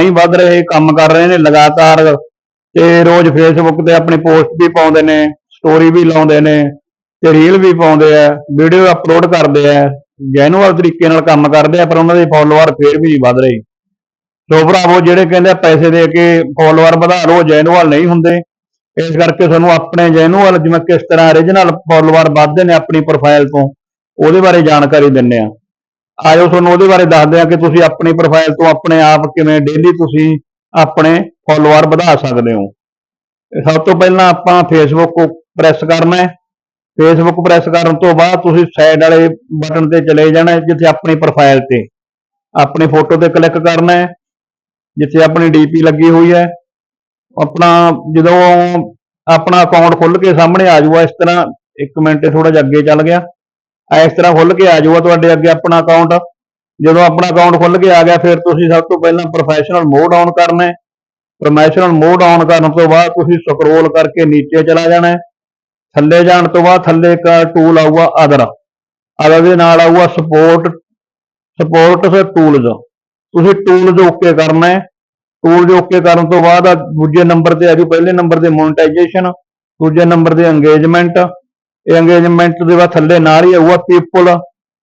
ਨਹੀਂ ਵੱਧ ਰਹੇ ਕੰਮ ਕਰ ਰਹੇ ਨੇ ਲਗਾਤਾਰ ਤੇ ਰੋਜ਼ ਫੇਸਬੁੱਕ ਤੇ ਆਪਣੀ ਪੋਸਟ ਵੀ ਪਾਉਂਦੇ ਨੇ ਸਟੋਰੀ ਵੀ ਲਾਉਂਦੇ ਨੇ ਤੇ ਰੀਲ ਵੀ ਪਾਉਂਦੇ ਆ ਵੀਡੀਓ ਅਪਲੋਡ ਕਰਦੇ ਆ ਜੈਨੂਅਲ ਤਰੀਕੇ ਨਾਲ ਕੰਮ ਕਰਦੇ ਆ, ਪਰ ਉਹਨਾਂ ਦੇ ਫਾਲੋਅਰ ਫੇਰ ਵੀ ਨਹੀਂ ਵੱਧ ਰਹੇ। ਸੋ ਭਰਾਵੋ, ਜਿਹੜੇ ਕਹਿੰਦੇ ਪੈਸੇ ਦੇ ਕੇ ਫਾਲੋਅਰ ਵਧਾ ਲਓ ਜੈਨੂਅਲ ਨਹੀਂ ਹੁੰਦੇ। ਇਸ ਕਰਕੇ ਤੁਹਾਨੂੰ ਆਪਣੇ ਜੈਨੂਅਲ ਜਿਵੇਂ ਕਿਸ ਤਰ੍ਹਾਂ origignal ਫਾਲੋਅਰ ਵੱਧਦੇ ਨੇ ਆਪਣੀ ਪ੍ਰੋਫਾਈਲ ਤੋਂ, ਉਹਦੇ ਬਾਰੇ ਜਾਣਕਾਰੀ ਦਿੰਨੇ ਆ। ਆਇਓ ਤੁਹਾਨੂੰ ਉਹਦੇ ਬਾਰੇ ਦੱਸਦੇ ਆ ਕਿ ਤੁਸੀਂ ਆਪਣੀ ਪ੍ਰੋਫਾਈਲ ਤੋਂ ਆਪਣੇ ਆਪ ਕਿਵੇਂ ਡੇਲੀ ਤੁਸੀਂ ਆਪਣੇ ਫਾਲੋਅਰ ਵਧਾ ਸਕਦੇ ਹੋ। ਸਭ ਤੋਂ ਪਹਿਲਾਂ ਆਪਾਂ ਫੇਸਬੁੱਕ ਪ੍ਰੈਸ ਕਰਨਾ ਹੈ। ਫੇਸਬੁੱਕ ਪ੍ਰੈਸ ਕਰਨ ਤੋਂ ਬਾਅਦ ਤੁਸੀਂ ਸਾਈਡ ਵਾਲੇ ਬਟਨ ਤੇ ਚਲੇ ਜਾਣਾ ਜਿੱਥੇ ਆਪਣੀ ਪ੍ਰੋਫਾਈਲ ਤੇ। ਆਪਣੀ ਫੋਟੋ ਤੇ ਕਲਿੱਕ ਕਰਨਾ ਹੈ, ਜਿੱਥੇ ਆਪਣੀ ਡੀਪੀ ਲੱਗੀ ਹੋਈ ਹੈ। ਆਪਣਾ ਜਦੋਂ ਆਪਣਾ ਅਕਾਊਂਟ ਖੁੱਲ ਕੇ ਸਾਹਮਣੇ ਆ ਜਾਊਗਾ, ਇਸ ਤਰ੍ਹਾਂ ਇੱਕ ਮਿੰਟ ਥੋੜਾ ਜਿਹਾ ਅੱਗੇ ਚੱਲ ਗਿਆ। ਇਸ ਤਰ੍ਹਾਂ ਖੁੱਲ ਕੇ ਆ ਜਾਊਗਾ ਤੁਹਾਡੇ ਅੱਗੇ ਆਪਣਾ ਅਕਾਊਂਟ ਜਦੋਂ ਆਪਣਾ ਅਕਾਊਂਟ ਖੁੱਲ ਕੇ ਆ ਗਿਆ, ਫਿਰ ਤੁਸੀਂ ਸਭ ਤੋਂ ਪਹਿਲਾਂ ਪ੍ਰੋਫੈਸ਼ਨਲ ਮੋਡ ਆਨ ਕਰਨਾ ਹੈ। ਪ੍ਰੋਫੈਸ਼ਨਲ ਮੋਡ ਆਨ ਕਰਨ ਤੋਂ ਬਾਅਦ ਤੁਸੀਂ ਸਕਰੋਲ ਕਰਕੇ ਨੀਚੇ ਚਲਾ ਜਾਣਾ ਹੈ। ਥੱਲੇ ਜਾਣ ਤੋਂ ਬਾਅਦ ਥੱਲੇ ਇੱਕ ਟੂਲ ਆਊਗਾ ਅਦਰ ਅਦਰ ਦੇ ਨਾਲ ਆਊਗਾ ਸਪੋਰਟ ਸਪੋਰਟਸ ਟੂਲਸ ਤੁਸੀਂ ਟੂਲਸ ਓਕੇ ਕਰਨਾ ਹੈ। ਟੂਲਸ ਓਕੇ ਕਰਨ ਤੋਂ ਬਾਅਦ ਦੂਜੇ ਨੰਬਰ ਤੇ ਆ ਜਾਊ। ਪਹਿਲੇ ਨੰਬਰ ਤੇ ਮੋਨਟਾਈਜੇਸ਼ਨ ਦੂਜੇ ਨੰਬਰ ਤੇ ਇੰਗੇਜਮੈਂਟ ਇਹ ਇੰਗੇਜਮੈਂਟ ਦੇ ਬਾਅਦ ਥੱਲੇ ਨਾਲ ਹੀ ਆਊਗਾ ਪੀਪਲ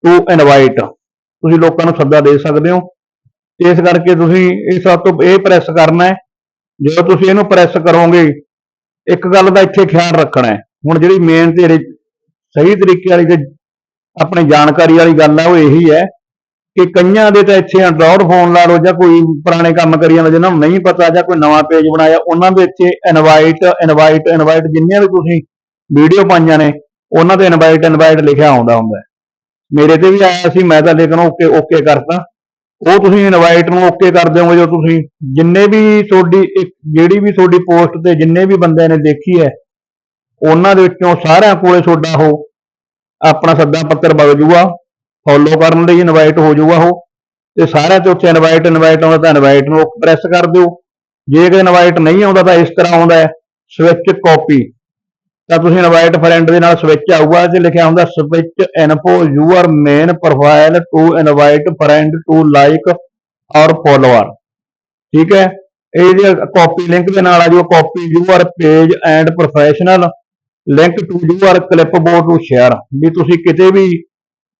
ਟੂ ਇਨਵਾਈਟ ਤੁਸੀਂ ਲੋਕਾਂ ਨੂੰ ਸੱਦਾ ਦੇ ਸਕਦੇ ਹੋ। ਇਸ ਕਰਕੇ ਤੁਸੀਂ ਇਹ ਸਭ ਤੋਂ ਇਹ ਪ੍ਰੈਸ ਕਰਨਾ ਹੈ। ਜਦੋਂ ਤੁਸੀਂ ਇਹਨੂੰ ਪ੍ਰੈਸ ਕਰੋਗੇ, ਇੱਕ ਗੱਲ ਦਾ ਇੱਥੇ ਖਿਆਲ ਰੱਖਣਾ ਹੈ। ਹੁਣ ਜਿਹੜੀ ਮੇਨ ਤੇ ਸਹੀ ਤਰੀਕੇ ਵਾਲੀ ਤੇ ਆਪਣੀ ਜਾਣਕਾਰੀ ਵਾਲੀ ਗੱਲ ਹੈ ਉਹ ਇਹੀ ਹੈ ਕਿ ਕਈਆਂ ਦੇ ਤਾਂ ਇੱਥੇ ਐਂਡਰੋਇਡ ਫੋਨ ਲਾ ਲਓ ਜਾਂ ਕੋਈ ਪੁਰਾਣੇ ਕੰਮ ਕਰੀ ਜਾਂਦਾ ਜਿਹਨਾਂ ਨੂੰ ਨਹੀਂ ਪਤਾ ਜਾਂ ਕੋਈ ਨਵਾਂ ਪੇਜ ਬਣਾਇਆ, ਉਹਨਾਂ ਦੇ ਇੱਥੇ ਇਨਵਾਈਟ ਇਨਵਾਈਟ ਇਨਵਾਈਟ ਜਿੰਨੀਆਂ ਵੀ ਤੁਸੀਂ ਵੀਡੀਓ ਪਾਈਆਂ ਨੇ ਉਹਨਾਂ ਤੇ ਇਨਵਾਈਟ ਇਨਵਾਈਟ ਲਿਖਿਆ ਆਉਂਦਾ ਹੁੰਦਾ ਮੇਰੇ ਤੇ ਵੀ ਆਇਆ ਸੀ, ਮੈਂ ਤਾਂ ਲੇਕਿਨ ਓਕੇ ਓਕੇ ਕਰਤਾ। ਉਹ ਤੁਸੀਂ ਇਨਵਾਈਟ ਨੂੰ ਓਕੇ ਕਰ ਦਿਓਗੇ ਜੋ ਤੁਸੀਂ ਜਿੰਨੇ ਵੀ ਤੁਹਾਡੀ ਜਿਹੜੀ ਵੀ ਤੁਹਾਡੀ ਪੋਸਟ ਤੇ ਜਿੰਨੇ ਵੀ ਬੰਦਿਆਂ ਨੇ ਦੇਖੀ ਹੈ, ਉਹਨਾਂ ਦੇ ਵਿੱਚੋਂ ਸਾਰਿਆਂ ਕੋਲੇ ਤੁਹਾਡਾ ਉਹ ਆਪਣਾ ਸੱਦਾ ਪੱਤਰ ਵਗ ਜੂਗਾ ਫੋਲੋ ਕਰਨ ਲਈ ਇਨਵਾਈਟ ਹੋ ਜਾਊਗਾ ਉਹ। ਤੇ ਸਾਰਿਆਂ ਤੇ ਉੱਥੇ ਇਨਵਾਈਟ ਇਨਵਾਈਟ ਆਉਂਦਾ ਤਾਂ ਇਨਵਾਈਟ ਨੂੰ ਪ੍ਰੈਸ ਕਰ ਦਿਓ। ਜੇ ਕਿ ਇਨਵਾਈਟ ਨਹੀਂ ਆਉਂਦਾ ਤਾਂ ਇਸ ਤਰ੍ਹਾਂ ਆਉਂਦਾ ਹੈ, ਸਵਿਚ ਕਾਪੀ। ਤਾਂ ਤੁਸੀਂ ਇਨਵਾਈਟ ਫਰੈਂਡ ਦੇ ਨਾਲ ਸਵਿਚ ਆਊਗਾ ਤੇ ਲਿਖਿਆ ਹੁੰਦਾ switch info your main profile to invite friend to like or follower ਠੀਕ ਹੈ? ਇਹ ਕਾਪੀ ਲਿੰਕ ਦੇ ਨਾਲ ਆ ਜਾਓ copy your page and professional link to your clipboard to share ਵੀ ਤੁਸੀਂ ਕਿਤੇ ਵੀ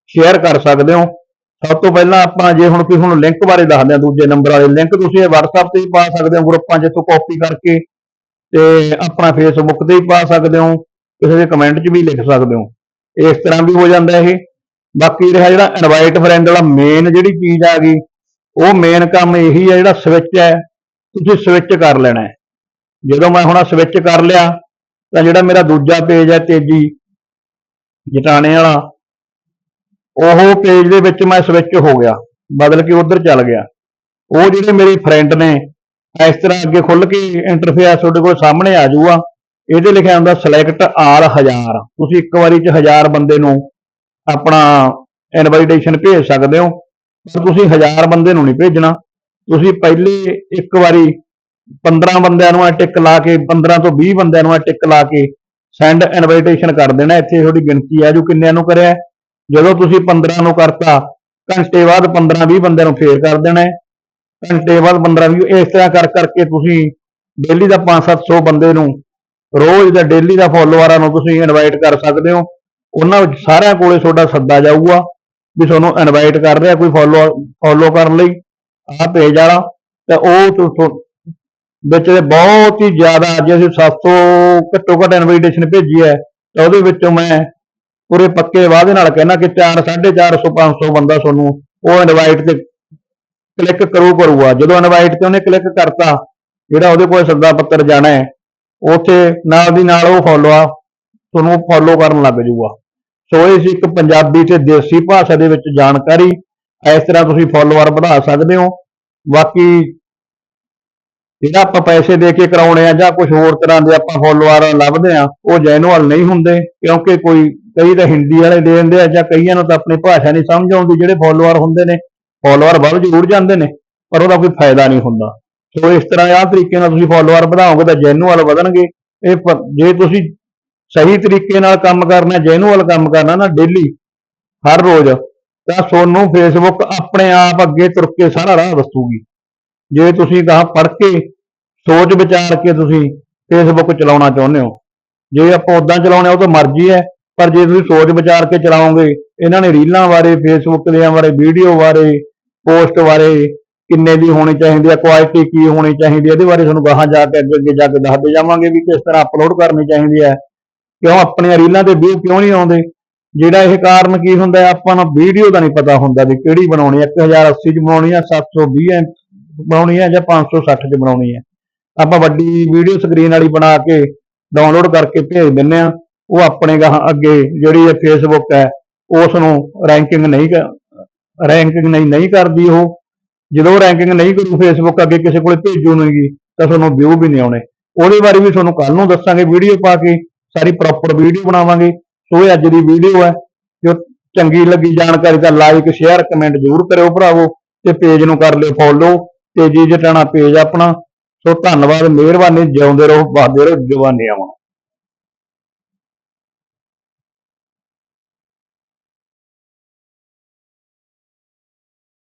ਸ਼ੇਅਰ ਕਰ ਸਕਦੇ ਹੋ। ਸਭ ਤੋਂ ਪਹਿਲਾਂ ਆਪਾਂ ਜੇ ਹੁਣ ਕੋਈ ਹੁਣ ਲਿੰਕ ਬਾਰੇ ਦੱਸਦੇ ਹਾਂ, ਦੂਜੇ ਨੰਬਰ ਵਾਲੇ ਲਿੰਕ ਤੁਸੀਂ ਇਹ WhatsApp ਤੇ ਵੀ ਪਾ ਸਕਦੇ ਹੋ ਗਰੁੱਪਾਂ ਜਿੱਥੋਂ ਕਾਪੀ ਕਰਕੇ ਤੇ ਆਪਣਾ ਫੇਸਬੁੱਕ ਤੇ ਵੀ ਪਾ ਸਕਦੇ ਹੋ, ਕਿਸੇ ਦੇ ਕਮੈਂਟ 'ਚ ਵੀ ਲਿਖ ਸਕਦੇ ਹੋ। ਇਸ ਤਰ੍ਹਾਂ ਵੀ ਹੋ ਜਾਂਦਾ ਇਹ। ਬਾਕੀ ਰਿਹਾ ਜਿਹੜਾ ਇਨਵਾਈਟ ਫਰੈਂਡ ਵਾਲਾ ਮੇਨ ਜਿਹੜੀ ਚੀਜ਼ ਆ ਗਈ, ਉਹ ਮੇਨ ਕੰਮ ਇਹੀ ਹੈ ਜਿਹੜਾ ਸਵਿਚ ਹੈ, ਤੁਸੀਂ ਸਵਿਚ ਕਰ ਲੈਣਾ ਹੈ। ਜਦੋਂ ਮੈਂ ਹੁਣ ਸਵਿਚ ਕਰ ਲਿਆ, ਤਾਂ ਜਿਹੜਾ ਮੇਰਾ ਦੂਜਾ ਪੇਜ ਹੈ ਤੇਜੀ, ਜਟਾਣੇ ਵਾਲਾ, ਉਹ ਪੇਜ ਦੇ ਵਿੱਚ ਮੈਂ ਸਵਿਚ ਹੋ ਗਿਆ, ਬਦਲ ਕੇ ਉਧਰ ਚੱਲ ਗਿਆ। ਉਹ ਜਿਹੜੇ ਮੇਰੇ ਫਰੈਂਡ ਨੇ ਇਸ ਤਰ੍ਹਾਂ ਅੱਗੇ ਖੁੱਲ ਕੇ ਇੰਟਰਫੇਸ ਤੁਹਾਡੇ ਕੋਲ ਸਾਹਮਣੇ ਆ ਜਾਊਗਾ। ਇਹਦੇ ਲਿਖਿਆ ਹੁੰਦਾ ਸਿਲੈਕਟ ਆਲ ਹਜ਼ਾਰ। ਤੁਸੀਂ ਇੱਕ ਵਾਰੀ ਚ ਹਜ਼ਾਰ ਬੰਦੇ ਨੂੰ ਆਪਣਾ ਇਨਵਾਈਟੇਸ਼ਨ ਭੇਜ ਸਕਦੇ ਹੋ, ਪਰ ਤੁਸੀਂ ਹਜ਼ਾਰ ਬੰਦੇ ਨੂੰ ਨਹੀਂ ਭੇਜਣਾ। ਤੁਸੀਂ ਪਹਿਲੇ ਇੱਕ ਵਾਰੀ 15 ਬੰਦਿਆਂ ਨੂੰ ਇਹ ਟਿਕ ਲਾ ਕੇ 15 ਤੋਂ 20 ਬੰਦਿਆਂ ਨੂੰ ਇਹ ਟਿਕ ਲਾ ਕੇ ਸੈਂਡ ਇਨਵਾਈਟੇਸ਼ਨ ਕਰ ਦੇਣਾ। ਇੱਥੇ ਤੁਹਾਡੀ ਗਿਣਤੀ ਆ ਜੋ ਕਿੰਨਿਆਂ ਨੂੰ ਕਰਿਆ। ਜਦੋਂ ਤੁਸੀਂ 15 ਨੂੰ ਕਰਤਾ, ਘੰਟੇ ਬਾਅਦ 15 20 ਬੰਦਿਆਂ ਨੂੰ ਫੇਰ ਕਰ ਦੇਣਾ। ਘੰਟੇ ਬਾਅਦ 15 20 ਇਸ ਤਰ੍ਹਾਂ ਕਰ ਕਰਕੇ ਤੁਸੀਂ ਡੇਲੀ ਦਾ 5-700 ਬੰਦੇ ਨੂੰ ਰੋਜ਼ ਦਾ ਡੇਲੀ ਦਾ ਫੋਲੋਅਰਾਂ ਨੂੰ ਤੁਸੀਂ ਇਨਵਾਈਟ ਕਰ ਸਕਦੇ ਹੋ। ਉਹਨਾਂ ਵਿੱਚ ਸਾਰਿਆਂ ਕੋਲੇ ਤੁਹਾਡਾ ਸੱਦਾ ਜਾਊਗਾ ਵੀ ਤੁਹਾਨੂੰ ਇਨਵਾਈਟ ਕਰ ਰਿਹਾ ਕੋਈ ਫੋਲੋ ਫੋਲੋ ਕਰਨ ਲਈ ਆਹ ਪੇਜ ਵਾਲਾ। ਤੇ ਉਹ ਵਿੱਚ ਦੇ ਬਹੁਤ ਹੀ ਜ਼ਿਆਦਾ ਅੱਜ ਅਸੀਂ 700 ਘੱਟੋ ਘੱਟ ਇਨਵੀਟੇਸ਼ਨ ਭੇਜੀ ਹੈ। ਤਾਂ ਉਹਦੇ ਵਿੱਚੋਂ ਮੈਂ ਪੂਰੇ ਪੱਕੇ ਵਾਅਦੇ ਨਾਲ ਕਹਿਣਾ ਕਿ 4 450 500 ਬੰਦਾ ਤੁਹਾਨੂੰ ਉਹ ਇਨਵਾਈਟ ਤੇ ਕਲਿੱਕ ਕਰੂ ਕਰੂਗਾ ਜਦੋਂ ਇਨਵਾਈਟ ਤੇ ਉਹਨੇ ਕਲਿੱਕ ਕਰਤਾ, ਜਿਹੜਾ ਉਹਦੇ ਕੋਲ ਸੱਦਾ ਪੱਤਰ ਜਾਣਾ ਹੈ, ਉੱਥੇ ਨਾਲ ਦੀ ਨਾਲ ਉਹ ਫੋਲੋ ਆ, ਤੁਹਾਨੂੰ ਫੋਲੋ ਕਰਨ ਲੱਗ ਜਾਊਗਾ। ਸੋ ਇਹ ਸੀ ਇੱਕ ਪੰਜਾਬੀ ਤੇ ਦੇਸੀ ਭਾਸ਼ਾ ਦੇ ਵਿੱਚ ਜਾਣਕਾਰੀ। ਇਸ ਤਰ੍ਹਾਂ ਤੁਸੀਂ ਫੋਲੋਅਰ ਵਧਾ ਸਕਦੇ ਹੋ। ਬਾਕੀ ਜਿਹੜਾ ਆਪਾਂ ਪੈਸੇ ਦੇ ਕੇ ਕਰਾਉਣੇ ਆ ਜਾਂ ਕੁਝ ਹੋਰ ਤਰ੍ਹਾਂ ਦੇ ਆਪਾਂ ਫੋਲੋਅਰ ਲੱਭਦੇ ਆ, ਉਹ ਜੈਨੂਅਲ ਨਹੀਂ ਹੁੰਦੇ, ਕਿਉਂਕਿ ਕੋਈ ਕਈ ਤਾਂ ਹਿੰਦੀ ਵਾਲੇ ਦੇ ਦਿੰਦੇ ਆ ਜਾਂ ਕਈਆਂ ਨੂੰ ਤਾਂ ਆਪਣੀ ਭਾਸ਼ਾ ਨਹੀਂ ਸਮਝ ਆਉਂਦੀ, ਜਿਹੜੇ ਫੋਲੋਅਰ ਹੁੰਦੇ ਨੇ। ਫੋਲੋਅਰ ਵੱਧ ਜ਼ਰੂਰ ਜਾਂਦੇ ਨੇ, ਪਰ ਉਹਦਾ ਕੋਈ ਫਾਇਦਾ ਨਹੀਂ ਹੁੰਦਾ। ਸੋ ਇਸ ਤਰ੍ਹਾਂ ਆਹ ਤਰੀਕੇ ਨਾਲ ਤੁਸੀਂ ਫੋਲੋਅਰ ਵਧਾਓਗੇ ਤਾਂ ਜੈਨੂਅਲ ਵਧਣਗੇ। ਇਹ ਜੇ ਤੁਸੀਂ ਸਹੀ ਤਰੀਕੇ ਨਾਲ ਕੰਮ ਕਰਨਾ ਜੈਨੂਅਲ ਕੰਮ ਕਰਨਾ ਨਾ ਡੇਲੀ ਹਰ ਰੋਜ਼, ਤਾਂ ਤੁਹਾਨੂੰ ਫੇਸਬੁੱਕ ਆਪਣੇ ਆਪ ਅੱਗੇ ਤੁਰ ਕੇ ਸਾਰਾ ਰਾਹ ਦੱਸੂਗੀ। ਜੇ ਤੁਸੀਂ ਤਾਂ ਪੜ੍ਹ ਕੇ, ਸੋਚ ਵਿਚਾਰ ਕੇ ਤੁਸੀਂ ਫੇਸਬੁੱਕ ਚਲਾਉਣਾ ਚਾਹੁੰਦੇ ਹੋ। ਜੇ ਆਪਾਂ ਉਦਾਂ ਚਲਾਉਣੇ, ਉਹ ਤਾਂ ਮਰਜ਼ੀ ਹੈ, ਪਰ ਜੇ ਤੁਸੀਂ ਸੋਚ ਵਿਚਾਰ ਕੇ ਚਲਾਓਗੇ, ਇਹਨਾਂ ਨੇ ਰੀਲਾਂ ਬਾਰੇ ਫੇਸਬੁੱਕ ਦੇ ਬਾਰੇ ਵੀਡੀਓ ਬਾਰੇ ਪੋਸਟ ਬਾਰੇ ਕਿੰਨੇ ਦੀ ਹੋਣੀ ਚਾਹੀਦੀ ਹੈ ਕੁਆਲਿਟੀ ਕੀ ਹੋਣੀ ਚਾਹੀਦੀ ਹੈ ਇਹਦੇ ਬਾਰੇ ਤੁਹਾਨੂੰ ਗਾਹਾਂ ਜਾ ਕੇ ਅੱਗੇ ਅੱਗੇ ਜਾ ਕੇ ਦੱਸਦੇ ਜਾਵਾਂਗੇ ਵੀ ਕਿਸ ਤਰ੍ਹਾਂ ਅਪਲੋਡ ਕਰਨੀ ਚਾਹੀਦੀ ਹੈ ਕਿਉਂ ਆਪਣੀਆਂ ਰੀਲਾਂ ਤੇ ਵਿਊ ਕਿਉਂ ਨਹੀਂ ਆਉਂਦੇ? ਜਿਹੜਾ ਇਹ ਕਾਰਨ ਕੀ ਹੁੰਦਾ ਹੈ ਆਪਾਂ ਨੂੰ ਵੀਡੀਓ ਦਾ ਨਹੀਂ ਪਤਾ ਹੁੰਦਾ ਵੀ ਕਿਹੜੀ ਬਣਾਉਣੀ ਹੈ 1080 ਚ ਬਣਾਉਣੀ ਹੈ 720 ਐ ਬਣਾਉਣੀ ਹੈ ਜਾਂ 560 ਚ ਬਣਾਉਣੀ ਹੈ ਆਪਾਂ ਵੱਡੀ ਵੀਡੀਓ ਸਕਰੀਨ ਵਾਲੀ ਬਣਾ ਕੇ ਡਾਊਨਲੋਡ ਕਰਕੇ ਭੇਜ ਦਿੰਨੇ ਆ, ਉਹ ਆਪਣੇ ਗਾਹਾਂ ਅੱਗੇ ਜਿਹੜੀ ਇਹ ਫੇਸਬੁੱਕ ਹੈ ਉਸ ਨੂੰ ਰੈਂਕਿੰਗ ਨਹੀਂ ਰੈਂਕਿੰਗ ਨਹੀਂ ਨਹੀਂ ਕਰਦੀ ਉਹ। ਜਦੋਂ ਰੈਂਕਿੰਗ ਨਹੀਂ ਕਰੂ ਫੇਸਬੁੱਕ ਅੱਗੇ ਕਿਸੇ ਕੋਲੇ ਭੇਜੂ ਨਹੀਂ ਤਾਂ ਤੁਹਾਨੂੰ ਵਿਊ ਵੀ ਨਹੀਂ ਆਉਣੇ। ਉਹਦੇ ਬਾਰੇ ਵੀ ਤੁਹਾਨੂੰ ਕੱਲ ਨੂੰ ਦੱਸਾਂਗੇ ਵੀਡੀਓ ਪਾ ਕੇ ਸਾਰੀ ਪ੍ਰੋਪਰ ਵੀਡੀਓ ਬਣਾਵਾਂਗੇ। ਸੋ ਇਹ ਅੱਜ ਦੀ ਵੀਡੀਓ ਹੈ। ਜੋ ਚੰਗੀ ਲੱਗੀ ਜਾਣਕਾਰੀ ਤਾਂ ਲਾਈਕ ਸ਼ੇਅਰ ਕਮੈਂਟ ਜ਼ਰੂਰ ਕਰਿਓ ਭਰਾਵੋ। ਤੇ ਪੇਜ ਨੂੰ ਕਰ ਲਿਓ ਫੋਲੋ ਤੇਜੀ ਜਟਾਣਾ ਪੇਜ ਆਪਣਾ। ਸੋ ਧੰਨਵਾਦ, ਮਿਹਰਬਾਨੀ, ਜਿਉਂਦੇ ਰਹੋ ਬਾਦੇ ਰਹੋ, ਜਵਾਨੇ ਆਵਾਂ